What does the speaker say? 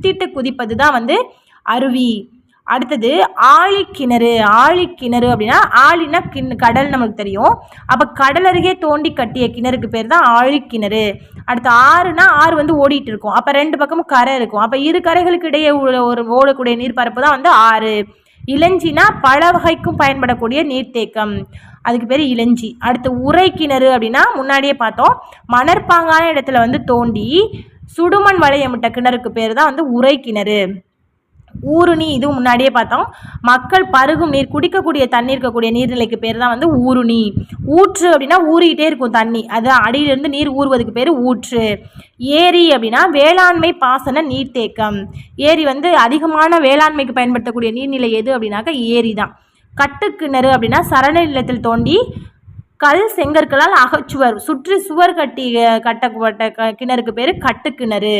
குத்திட்டு குதிப்பது தான் வந்து அருவி. அடுத்தது ஆழிக்கிணறு. ஆழிக்கிணறு அப்படின்னா ஆழினா கிண் கடல் நமக்கு தெரியும். அப்போ கடல் அருகே தோண்டி கட்டிய கிணறுக்கு பேர் தான் ஆழிக்கிணறு. அடுத்து ஆறுனா ஆறு வந்து ஓடிட்டு இருக்கும். அப்போ ரெண்டு பக்கமும் கரை இருக்கும். அப்போ இரு கரைகளுக்கு இடையே உள்ள ஒரு ஓடக்கூடிய நீர்ப்பரப்பு தான் வந்து ஆறு. இளஞ்சினா பல வகைக்கும் பயன்படக்கூடிய நீர்த்தேக்கம். அதுக்கு பேர் இளஞ்சி. அடுத்து உரை கிணறு அப்படின்னா முன்னாடியே பார்த்தோம். மணற்பாங்கான இடத்துல வந்து தோண்டி சுடுமண் வளையமிட்ட கிணறுக்கு பேர் தான் வந்து உரை கிணறு. ஊருணி இது முன்னாடியே பார்த்தோம். மக்கள் பருகும் நீர் குடிக்கக்கூடிய தண்ணி இருக்கக்கூடிய நீர்நிலைக்கு பேர் தான் வந்து ஊருணி. ஊற்று அப்படின்னா ஊறிக்கிட்டே இருக்கும் தண்ணி. அது அடியிலிருந்து நீர் ஊறுவதுக்கு பேர் ஊற்று. ஏரி அப்படின்னா வேளாண்மை பாசன நீர்த்தேக்கம். ஏரி வந்து அதிகமான வேளாண்மைக்கு பயன்படுத்தக்கூடிய நீர்நிலை எது அப்படின்னாக்கா ஏரி தான் கட்டுக்கிணறு அப்படின்னா சரண நிலத்தில் தோண்டி கல் செங்கற்களால் அகச்சுவர் சுற்றி சுவர் கட்டி கட்டப்பட்ட க கிணறுக்கு பேர் கட்டுக்கிணறு.